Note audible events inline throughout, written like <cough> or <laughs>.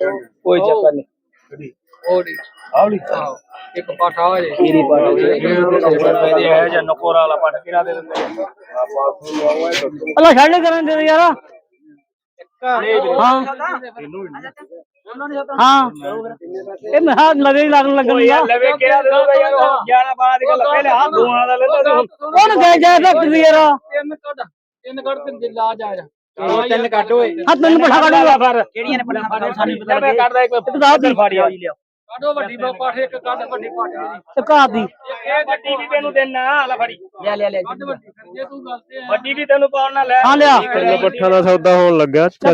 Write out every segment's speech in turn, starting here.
ਕੋਈ ਚੱਕਰ ਨਹੀਂ। ਆਵਲੀ ਆਹੋ ਇੱਕ ਪਾਠਾ ਹੋ ਜੇ। ਕੀਰੀ ਪਾਟ ਦੇ ਹੈ ਜਾਂ। ਨਕੋਰਾ ਵਾਲਾ ਪਾਟ ਕਿਹੜਾ ਦੇ ਦਿੰਦੇ ਅੱਲਾ ਛੱਡ ਕਰਨ ਦੇ ਯਾਰ। ਹਾਂ ਹਾਂ। ਇਹ ਮਹਾ ਲਵੇ ਹੀ ਲੱਗਣ ਲੱਗਣ ਯਾਰ ਲਵੇ ਕਿਹੜਾ ਦੇ ਦੂਗਾ ਯਾਰ? 11 12 ਦੀ ਗੱਲ ਪਹਿਲੇ ਹੱਥ ਦੋਆਂ ਦਾ ਲੈ ਲੈ। ਉਹਨ ਗਏ ਜਾ ਦੀ ਯਾਰ? ਤਿੰਨ ਕੱਢ। ਤਿੰਨ ਕੱਢ ਤੇ ਦਿਲਾ ਜਾ ਜਾ। ਤਿੰਨ ਕੱਟ ਓਏ। ਹੱਥ ਮੈਨੂੰ ਪਠਾ ਕੱਢੂਗਾ ਫਿਰ ਕਿਹੜੀਆਂ ਨੇ ਪੜਨਾ ਸਾਨੂੰ ਲੈ ਮੈਂ ਕੱਢਦਾ ਇੱਕ ਦੱਸ ਦੀ। ਫਾੜੀ ਆ ਲਿਆ ਕੱਢੋ ਵੱਡੀ ਬਾ ਪਾਠ ਇੱਕ ਕੱਢ ਵੱਡੀ ਪਾਠ ਦੀ ਤੇ ਘਰ ਦੀ। ਇਹ ਗੱਡੀ ਵੀ ਤੈਨੂੰ ਦੇਣਾ ਲੈ ਫੜੀ। ਲਿਆ ਲਿਆ ਲਿਆ ਕੱਢ ਵੱਡੀ ਜੇ ਤੂੰ ਗੱਲ ਤੇ ਆ ਵੱਡੀ ਵੀ ਤੈਨੂੰ ਪਾਉਣ ਨਾ ਲੈ। ਹਾਂ ਲਿਆ। ਤਿੰਨ ਪੱਠਾ ਦਾ ਸੌਦਾ ਹੋਣ ਲੱਗਾ। ਚਾਚਾ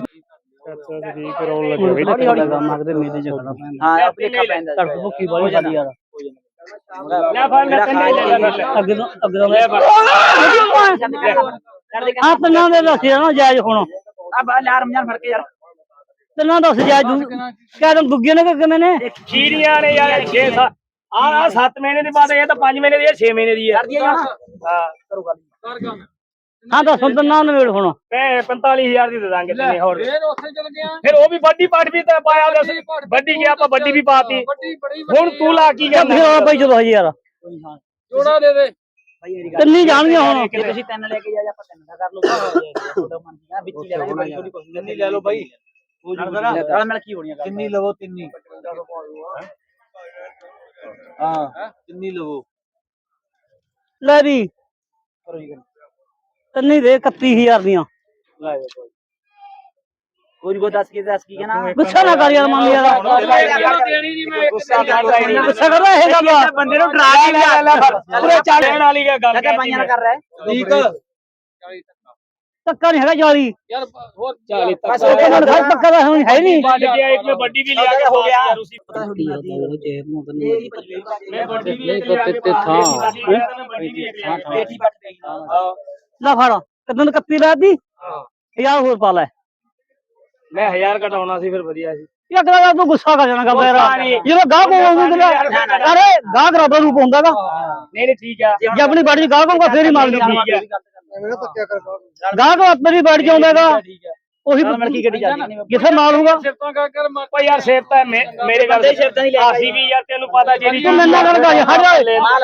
ਸਹੀ ਕਰਾਉਣ ਲੱਗਾ ਵੀ ਹੌਲੀ ਹੌਲੀ। ਆਖਦੇ ਮੇਲੇ ਚ ਖੜਾ ਪੈਂਦਾ। ਹਾਂ ਆਪੇ ਦੇਖਾ ਪੈਂਦਾ। ਤੜਕ ਭੁੱਖੀ ਬਾਲੀ ਜਾਂਦੀ ਯਾਰ। ਲੈ ਫੜ ਮੈਂ ਤੈਨੂੰ ਲੈ ਲੈ ਲੈ। ਅੱਗੇ ਤੋਂ ਅੱਗੇ ਤੋਂ ਲੈ ਆ ਤਿੰਨਾਂ ਦੇ ਦੱਸਿਆ ਨਾ ਜਾਇਜ਼ ਹੁਣ। ਆ ਬਾ ਅਲਾਰਮ ਜਾਨ ਫੜ ਕੇ ਯਾਰ। ਤਿੰਨਾਂ ਦੱਸ ਜਾਇਜ਼ ਕਹਿ ਦਮ ਦੁੱਗੇ ਨੇ ਕਿ ਕਿਵੇਂ ਨੇ? ਖੀਰੀਆਂ ਨੇ ਯਾਰ 6 7 ਆ ਆ 7 ਮਹੀਨੇ ਦੀ ਹੈ ਇਹ ਤਾਂ 5 ਮਹੀਨੇ ਦੀ ਹੈ 6 ਮਹੀਨੇ ਦੀ ਹੈ। ਕਰਦੀ ਜਾਣਾ ਹਾਂ ਕਰੋ ਗੱਲ। ਕਰ ਕੰਮ। ਹਾਂ ਦੱਸ ਹੁਣ ਤਿੰਨਾਂ ਨੂੰ ਵੇੜ ਹੁਣ। ਮੈਂ 45000 ਦੀ ਦੇ ਦਾਂਗੇ ਲੈ ਤੈਨੂੰ ਹੋਰ। ਫੇਰ ਉੱਥੇ ਚਲ ਗਿਆ। ਫਿਰ ਉਹ ਵੀ ਵੱਡੀ ਪਾਟ ਵੀ ਤਾਂ ਪਾਇਆ ਦੱਸ ਵੱਡੀ ਕੀ ਆਪਾਂ ਵੱਡੀ ਵੀ ਪਾਤੀ। ਹੁਣ ਤੂੰ ਲਾ ਕੀ ਚੱਲ ਫਿਰ ਕਰਨਾ ਆ ਬਈ ਚਲੋ ਹਜੀ ਯਾਰ ਜੋੜਾ ਦੇ ਦੇ। ਤਿੰਨੀ ਜਾਣਗੀਆਂ ਹੁਣ। ਜੇ ਤੁਸੀਂ ਤਿੰਨ ਲੈ ਕੇ ਜਾ ਆਪਾਂ ਤਿੰਨ ਦਾ ਕਰ ਲਓ ਮੰਨ ਵਿੱਚ ਲੈ ਲਾਂਗੇ ਬਾਈ ਥੋੜੀ ਕੁਛ ਤਿੰਨੀ ਲੈ ਲਓ ਬਾਈ। ਨਾਲ ਨਾਲ ਕੀ ਹੋਣੀ ਆ ਤਿੰਨੀ ਲਵੋ ਤਿੰਨੀ ਹਾਂ। ਤਿੰਨੀ ਲਵੋ। ਲੈ ਵੀ ਤਿੰਨੀ ਦੇ 31000 ਦੀਆਂ। ਕੋਈ ਕੋ ਦੱਸ ਕੇ ਦੱਸ ਕੀ ਕਹਿਣਾ ਗੁੱਸਾ ਨਾ ਕਰ ਯਾਰ ਮੰਨ ਯਾਰ ਦੇਣੀ ਨਹੀਂ ਮੈਂ ਇੱਕ ਗੁੱਸਾ ਕਰਦਾ ਹੀ ਨਹੀਂ ਗੁੱਸਾ ਕਰਦਾ ਇਹ ਗੱਲ ਬੰਦੇ ਨੂੰ ਡਰਾ ਕੇ ਲੈ ਲੈ ਪੂਰੇ ਚਾੜਨ ਵਾਲੀ ਗੱਲ ਲੱਗਾ ਕਹਿ ਪਾਈਆਂ ਨਾਲ ਕਰ ਰਿਹਾ ਹੈ ਠੀਕ ਧੱਕਾ ਨਹੀਂ ਹੈਗਾ ਜਾਲੀ ਯਾਰ ਹੋਰ 40 ਬਸ ਉਹ ਕਹਿੰਦਾ ਘਰ ਧੱਕਾ ਦਾ ਹੁਣ ਹੈ ਨਹੀਂ ਵੱਡ ਗਿਆ ਇੱਕ ਮੈਂ ਵੱਡੀ ਵੀ ਲਿਆ ਕੇ ਹੋ ਗਿਆ ਯਾਰ ਉਸੇ ਪਤਾ ਥੋੜੀ ਮੈਂ ਵੱਡੀ ਵੀ ਨਹੀਂ ਤੇ- ਤੇ ਥਾਂ। ਬੇਟੀ ਬੱਟ ਗਈ ਲੈ ਫੜ ਕਦੋਂ 31 ਰਾਤ ਦੀ ਹਜ਼ਾਰ ਹੋਰ ਪਾ ਲੈ ਮੈਂ 1000 ਘਟਾਉਣਾ ਸੀ ਫਿਰ ਵਧੀਆ ਸੀ। ਇਹ ਅਗਲਾ ਵਾਰ ਤੂੰ ਗੁੱਸਾ ਕਰ ਜਾਣਾ ਗੱਲ ਯਾਰ। ਜਦੋਂ ਗਾਹ ਕੋ ਆਉਂਦਾ ਅਰੇ ਗਾਹ ਰੱਬ ਰੂਪ ਹੁੰਦਾਗਾ ਨਹੀਂ ਨਹੀਂ ਠੀਕ ਆ। ਜੇ ਆਪਣੀ ਬਾੜੀ ਗਾਹ ਕੋਗਾ ਫੇਰ ਹੀ ਮਾਲ ਠੀਕ ਹੈ ਗਾਹ ਕੋ ਆਪਣੀ ਬਾੜੀ ਚ ਆਉਂਦਾਗਾ ਠੀਕ ਹੈ ਉਹੀ ਮਲਕੀ ਗੱਡੀ ਨਹੀਂ। ਜਿੱਥੇ ਮਾਲ ਹੋਊਗਾ? ਸਿਫਤਾਂ ਕਰ ਕਰ ਮੈਂ ਓ ਯਾਰ ਸੇਫ ਤਾਂ ਮੇ- ਮੇਰੇ ਗੱਲ ਬੰਦੇ ਸ਼ਰਤਾਂ ਨਹੀਂ ਲੈ ਅਸੀਂ ਵੀ ਯਾਰ ਤੈਨੂੰ ਪਤਾ ਜਿਹੜੀ ਤੂੰ ਮੇਰੇ ਨਾਲ ਗੱਲ ਕਰ ਯਾਰ ਹਟ ਜਾ।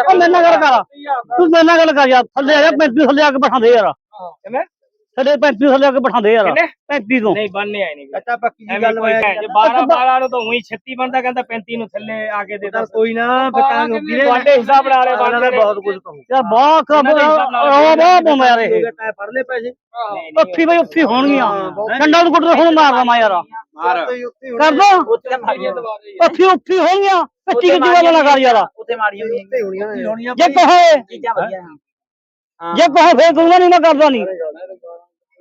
ਉਹ ਮੇਰੇ ਨਾਲ ਗੱਲ ਕਰ। ਤੂੰ ਮੇਰੇ ਨਾਲ ਗੱਲ ਕਰ ਯਾਰ। ਥੱਲੇ ਆ ਜਾ 35 ਥੱਲੇ ਆ ਕੇ ਬਿਠਾਉਂਦੇ ਯਾਰ। ਕਿਵੇਂ? ਥੱਲੇ 35 ਥੱਲੇ ਆ ਕੇ ਬਿਠਾਉਂਦੇ ਯਾਰ। ਕਿੰਨੇ? 35 ਤੋਂ ਨਹੀਂ ਬੰਨੇ ਆਏ ਨਹੀਂ ਚਾਚਾ ਪੱਕੀ ਜੀ ਐਵੇਂ ਗੱਲ ਕੋਈ ਹੋਇਆ ਚ 12 12 ਨੂੰ ਤਾਂ ਉਹੀ 36 ਬੰਦਾ ਕਹਿੰਦਾ 35 ਨੂੰ ਥੱਲੇ ਆ ਕੇ ਦੇ ਦੱਸ। ਕੋਈ ਨਾ ਬਤਾਂਗ ਵੀਰੇ ਤੁਹਾਡੇ ਹਿਸਾਬ ਨਾਲ ਬਣਦਾ ਬੰਦੇ ਬਹੁਤ ਕੁਝ ਕਹੂੰ ਯਾਰ ਬਹੁਤ ਖਰਾਬ ਰੋ ਬਹੁਤ ਪਾਉਂਦਾ ਯਾਰ ਇਹ। ਤੈ ਫੜ ਲੈ ਪੈਸੇ। ਉੱਥੀ ਬਈ ਉੱਥੀ ਹੋਣਗੀਆਂ। ਡੰਡਾ ਨੂੰ ਕੁੱਟਦਾ ਹੁਣ ਮਾਰਦਾ ਮੈਂ ਯਾਰ। ਮਾਰ ਕਰ ਦੋ। ਉੱਥੇ ਮਾਰੀ ਜਾਂਦੀ ਉੱਥੀ ਉੱਥੀ ਹੋਣਗੀਆਂ। ਕੱਚੀ ਕੱਚੀ ਵਾਲਾ ਨਾ ਕਰ ਯਾਰ। ਉੱਥੇ ਮਾਰੀ ਹੁੰਦੀ ਹੋਣੀਆਂ ਹੋਣੀਆਂ ਜੇ ਕਹੇ। ਚੀਜ਼ਾਂ ਵਧੀਆ। ਹਾਂ। ਜੇ ਕਹੇ ਫੇਰ ਕਹੂੰਗਾ ਨਹੀਂ ਮੈਂ ਕਰਦਾ ਨਹੀਂ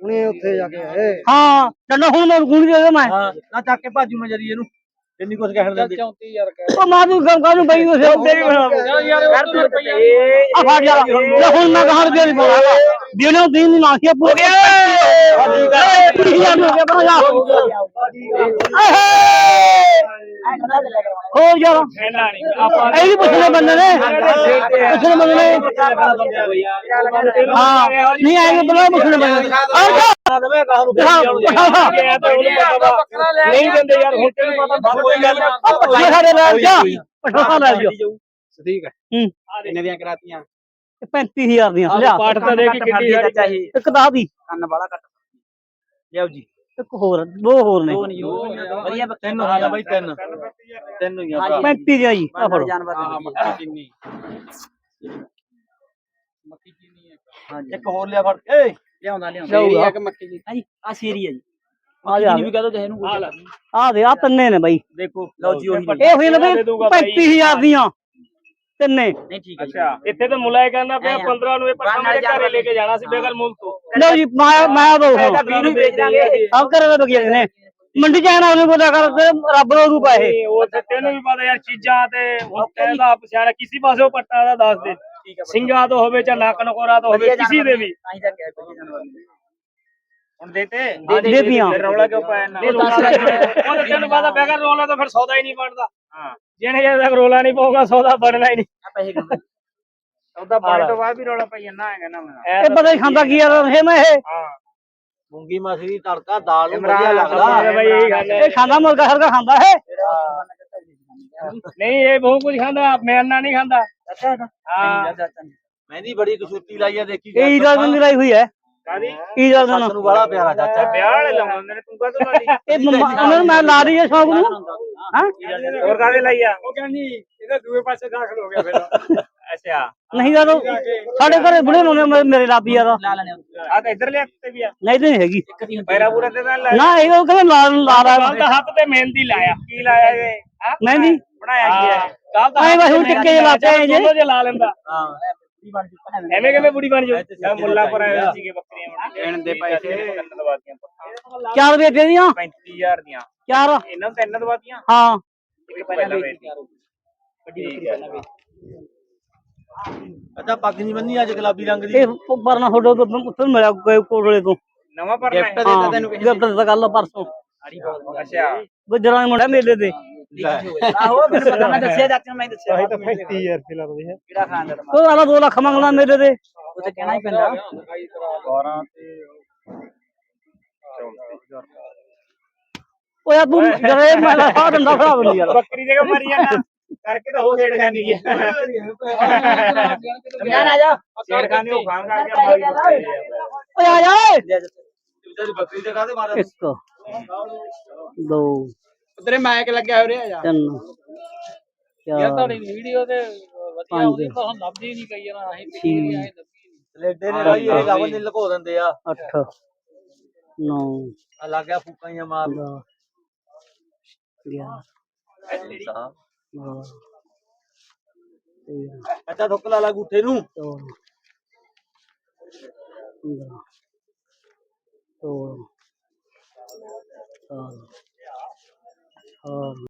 ਹੁਣੇ ਉੱਥੇ ਜਾ ਕੇ ਆਏ। ਹਾਂ ਡੰਡਾ ਹੁਣ ਮੈਂ ਗੁੰਡੀ ਦੇ ਦੇ ਮੈਂ। ਹਾਂ ਨਾ ਚੱਕ ਕੇ ਭਾਜੂ ਮੈਂ ਜਰੀ ਇਹਨੂੰ। ਇੰਨੀ ਕੁਝ ਕਹਿਣ ਦਿੰਦੇ। 34 ਯਾਰ ਕਹਿ ਉਹ ਮਾਂ ਤੂੰ ਕੰਮ ਕਰ ਨੂੰ ਬਈ ਉਹ ਸਿਰ ਤੇਰੀ ਬਣਾ ਯਾਰ ਤੂੰ ਰੁਪਈਆ ਆ ਫੜ ਜਾ ਲੈ ਹੁਣ ਮੈਂ ਕਹਾਂ ਰੁਪਏ ਨਹੀਂ ਪਾਉਣਾ। ਦਿਨੋਂ ਦਿਨ ਦੀ ਨਾਸੀਆ ਪੂ ਗਿਆ। ਹੋ ਗਿਆ। ਬਣਾ ਜਾ ਹੋਰ ਯਾਰ। ਕਹਿਣਾ ਨਹੀਂ। ਆਪਾਂ ਇਹ ਵੀ ਪੁੱਛਣੇ ਬੰਦੇ ਨੇ ਪੁੱਛਣੇ ਬੰਦੇ ਨੇ। ਹਾਂ। ਨਹੀਂ ਆਏਗੇ ਬਲਾ ਪੁੱਛਣੇ ਬੰਦੇ ਨੇ। ਔਰ। ਨਹੀਂ ਦਿੰਦੇ ਯਾਰ ਹੁਣ ਤੈਨੂੰ ਪਤਾ ਕੋਈ ਗੱਲ ਪੱਠੇ ਸਾਡੇ ਲੈ ਜਾ। ਪਠਾ ਲੈ ਜਾ। ਠੀਕ ਹੈ। ਹੂੰ। ਕਿੰਨੇ ਦੀਆਂ ਕਰਾਤੀਆਂ? 35000 ਦੀਆਂ। ਲਿਆ। ਪਾਠ ਤਾਂ ਦੇ ਕੇ ਕਿੱਡੀ ਚਾਹੀਏ ਇੱਕ ਦਾ ਦੀ। ਕੰਨ ਵਾਲਾ ਕੱਟ। ਲਿਆਓ ਜੀ। ਇੱਕ ਹੋਰ ਦੋ ਹੋਰ ਨੇ। ਦੋ ਨਹੀਂ ਵਧੀਆ ਬੱਕਰੀ ਤਿੰਨ ਹੋਈਆਂ ਬਾਈ ਤਿੰਨ। ਤਿੰਨ ਹੋਈਆਂ ਭਰਾ। 35 ਦੀਆਂ ਜੀ ਆ ਫੜੋ। ਜਾਨਵਰ ਹਾਂ ਮੱਕੀ ਕਿੰਨੀ ਹਾਂਜੀ। ਇੱਕ ਹੋਰ ਲਿਆ ਫੜ। ਏ ਲਿਆਉਂਦਾ ਲਿਆਉਂਦਾ। ਲਿਆਊਗਾ। ਕਿ ਮੱਕੀ ਦੀ। ਹਾਂਜੀ ਆ ਸ਼ੇਰੀ ਹੈ ਜੀ। ਆ ਜਾ। ਮੱਕੀ ਵੀ ਕਹਦੋ ਜਿਹੇ ਨੂੰ। ਆ ਲੈ। ਆ ਦੇ ਆ ਤਿੰਨੇ ਨੇ ਬਾਈ। ਦੇਖੋ ਲਓ ਜੀ ਉਹੀ ਇਹ ਹੋਈ ਨੇ ਦੇ ਦੂੰਗਾ ਬਾਈ। 35000 ਦੀਆਂ। ਤਿੰਨੇ। ਨਹੀਂ ਠੀਕ ਹੈ ਅੱਛਾ। ਇੱਥੇ ਤਾਂ ਮੁਲਾਇ ਕਰਨਾ ਪਿਆ ਐਂ ਆ। 15 ਨੂੰ ਇਹ ਪੱਕਾ ਮੇਰੇ ਘਰੇ ਲੈ ਕੇ ਜਾਣਾ ਸੀ ਬੇਗਲ ਮੂਲ ਤੋਂ। ਲਓ ਜੀ ਮੈਂ ਮੈਂ ਦੋ ਵੀਹ ਨੂੰ ਵੇਚ ਦਾਂਗੇ ਸਭ ਘਰੇ ਦੇ ਬਗੀਏ ਨੇ। ਮੰਡੀ ਚ ਆਣਾ ਉਹਨੂੰ ਪਤਾ ਕਰ ਤੇ ਰੱਬ ਦਾ ਰੂਪ ਹੈ ਇਹ ਤੇ ਉਹ ਤੇ ਤੈਨੂੰ ਵੀ ਪਤਾ ਯਾਰ ਚੀਜ਼ਾਂ ਤੇ ਹੁਣ ਕਹਿੰਦਾ ਪਛਾਣ ਕਿਸੇ ਪਾਸੇ ਪੱਟਾ ਦਾ ਦੱਸ ਦੇ। ਸਿੰਘਾਂ ਤੋਂ ਹੋਵੇ ਜਾਂ ਨੱਕ ਨਕੋਰਾ ਤੋਂ ਹੋਵੇ ਕਿਸੇ ਦੇ ਵੀ। ਤਾਂ ਹੀ ਤਾਂ ਕਿਹਾ ਵਧੀਆ ਜਾਨਵਰ ਨੇ। ਹੁਣ ਦੇਤੇ ਦੇ ਦੇ ਦੀਆਂ ਫਿਰ ਰੌਲਾ ਕਿਉਂ ਪਾਇਆ ਨਾ ਇਹ ਦੱਸ ਦੇ। ਉਹ ਤੈਨੂੰ ਪਤਾ ਬੇਗਰ ਰੌਲਾ ਤਾਂ ਫਿਰ ਸੌਦਾ ਹੀ ਨਹੀਂ ਬਣਦਾ। ਹਾਂ। ਜਿਹਨੇ ਜਦ ਤੱਕ ਰੌਲਾ ਨਹੀਂ ਪਊਗਾ ਸੌਦਾ ਬਣਨਾ ਹੀ ਨਹੀਂ। ਆ ਪੈਸੇ ਸੌਦਾ ਬਣ ਤੋਂ ਬਾਅਦ ਵੀ ਰੌਲਾ ਪਈ ਜਾਂਦਾ ਹੈਗਾ ਨਾ ਇਹ ਪਤਾ ਹੀ ਖਾਂਦਾ ਕੀ ਯਾਰ ਇਹ ਮੈਂ ਇਹ। ਹਾਂ। ਮੂੰਗੀ ਮਸਰੀ ਤੜਕਾ ਦਾਲ ਨੂੰ ਵਧੀਆ ਲੱਗਦਾ। ਬਈ ਇਹੀ ਗੱਲ ਹੈ। ਇਹ ਖਾਂਦਾ ਮੁਰਗਾ ਹਰਗਾ ਖਾਂਦਾ ਹੈ ਨਹੀਂ ਇਹ ਬਹੁਤ ਕੁਝ ਖਾਂਦਾ ਮੈਂ ਅੰਨਾ ਨਹੀਂ ਖਾਂਦਾ। ਹਾਂ। ਮਹਿੰਦੀ ਬੜੀ ਕਸੂਤੀ ਲਾਈ ਆ ਦੇਖੀ ਇਹ ਈਦ ਦੀ ਲਾਈ ਹੋਈ ਹੈ। ਕਾਦੀ ਈਦ ਸੱਸ ਨੂੰ ਬੜਾ ਪਿਆਰਾ ਚਾਚਾ। ਵਿਆਹ ਵਾਲੇ ਲਾਉਂਦੇ ਨੇ ਤੂੰ ਕਾਹਤੋਂ ਲਈ ਇਹ ਮੰਮਾ- ਉਹਨਾਂ ਨੂੰ ਮੈਂ ਲਾ ਰਹੀ ਹੈ ਸ਼ੌਕ ਨੂੰ। ਹਾਂ? ਹੋਰ ਕਾਹਦੇ ਲਈ ਆ? ਉਹ ਕਹਿੰਦੀ ਇਹਦਾ ਦੂਏ ਪਾਸੇ ਦਾਖਲ ਹੋ ਗਿਆ ਫਿਰ। <laughs> ਅੱਛਾ ਨਹੀਂ ਤਾਂ ਉਹ ਸਾਡੇ ਘਰੇ ਬੁੜੇ ਲਾਉਂਦੇ ਮੇਰੇ ਲਾਪੀ ਯਾਰ ਲਾ ਲੈਣੇ ਆ। ਤਾਂ ਇੱਧਰ ਲਿਆ ਤੇ ਵੀ ਆ। ਨਹੀਂ ਤੇ ਨਹੀਂ ਹੈਗੀ। ਪੈਰਾ ਪੂਰਾ ਤੇ ਤਾਂ ਨਾ ਇਹ ਉਹ ਕਹਿੰਦੇ ਲਾ ਲਾ ਰਾ ਕੱਲ ਤਾਂ ਹੱਥ ਤੇ ਮਹਿੰਦੀ ਲਾਇਆ। ਕੀ ਲਾਇਆ ਇਹ? ਮਹਿੰਦੀ ਬਣਾਇਆ ਕੀ ਹੈ? ਕੱਲ ਤਾਂ ਐਂ ਬਸ ਹੁਣ ਟਿੱਕੇ ਜਿਹੇ ਲਾਤੇ ਆਏ ਜੇ। ਜੇ ਲਾ ਲੈਂਦਾ। ਹਾਂ। ਐਵੇਂ ਕਿਵੇਂ ਬੁੜੀ ਬਣ ਜਾਊ ਮੈਂ ਮੁੱਲਾਪੁਰ ਆਏ ਹੋਏ ਸੀਗੇ ਬੱਕਰੀਆਂ ਦੇਣ ਦੇ ਪੈਸੇ। ਚਾਰ ਰੁਪਏ ਦੇ ਦੀਆਂ 35000 ਦੀਆਂ। ਚਾਰ। ਇਹਨਾਂ ਨੂੰ ਤਿੰਨ ਦਵਾਤੀਆਂ? ਹਾਂ। ਇੱਕ ਪਹਿਲਾਂ ਵੇਚੀ। ਵੱਡੀ ਬੱਕਰੀ ਅੱਛਾ ਪੱਗ ਨਹੀਂ ਬੰਨੀ ਅੱਜ ਗੁਲਾਬੀ ਰੰਗ ਦੀ? ਇਹ ਪਰਨਾ ਫੋਟੋ ਤੋਂ ਉੱਥੇ ਮਿਲਿਆ ਕੋਈ ਕੋਟਲੇ ਤੋਂ। ਨਵਾਂ ਪਰਨਾ ਗਿਫਟ ਹੈ? ਦਿੱਤਾ ਤੈਨੂੰ ਕਿਸੇ ਗਿਫਟ ਦਾ ਗੱਲ ਪਰਸੋਂ। ਅੱਛਾ। ਗੁਜਰਾਂ ਦੇ ਮੁੰਡਾ ਮੇਲੇ ਤੇ। ਆਹੋ ਮੈਨੂੰ ਪਤਾ ਮੈਂ ਦੱਸਿਆ ਚਾਚਾ ਮੈਂ ਦੱਸਿਆ। ਤਾਂ 35000 ਰੁਪਏ ਲੱਗਦੇ ਹੈ ਕਿਹੜਾ ਖਾਣ ਦਾ ਉਹ ਆਲਾ 2 ਲੱਖ ਮੰਗਣਾ ਮੇਲੇ ਤੇ। ਉਹ ਤਾਂ ਕਹਿਣਾ ਹੀ ਪੈਂਦਾ। 12 ਤੇ ਉਹ ਯਾਰ ਤੂੰ ਜਰੇ ਮੈਂ ਯਾਰ ਬੱਕਰੀ ਮਰੀ ਜਾਂਦਾ। ਕਰਕੇ ਤਾਂ ਹੋ ਛੇੜ ਖਾਨੀ ਹੈ ਸਮਝਾਣ ਆ ਜਾ। ਛੇੜ ਖਾਨੀ ਉਹ ਖਾਣ ਕਰਕੇ ਮਾਰੀ ਬੱਕਰੀ ਹੈ। ਓਏ ਆ ਜਾ ਓਏ। ਤੇਰੀ ਬੱਕਰੀ ਤੇ ਕਾਹਦੇ ਮਾਰਿਆ ਇੱਕ ਦੋ। ਉਧਰੇ ਮਾਇਕ ਲੱਗਿਆ ਹੋ ਰਿਹਾ ਤਿੰਨ। ਯਾਰ ਤੁਹਾਡੀ ਵੀਡੀਓ ਤੇ ਵਧੀਆ। ਆਉਂਦੀ ਹੁਣ ਲੱਭਦੀ ਨਹੀਂ ਕਈ ਜਣਾ ਅਸੀਂ ਛੇ। ਅਸੀਂ ਲੱਭੀ ਨੀ। ਲੈਡੇ ਨੇ ਲਾਈ ਇਹ ਗਵਨ ਨੇ ਲੁਕੋ ਦਿੰਦੇ ਆ। ਅੱਠ। ਨੌ। ਆ ਲੱਗ ਗਿਆ ਫੂਕਾਂ ਹੀ ਮਾਰ। ਦਸ। ਗਿਆਰਾਂ। ਅੱਛਾ ਥੁੱਕ ਲਾ ਲਾ ਗੁੱਠੇ ਨੂੰ। ਸੋਲਾਂ ਸਤਾਰਾਂ ਅਠਾਰਾਂ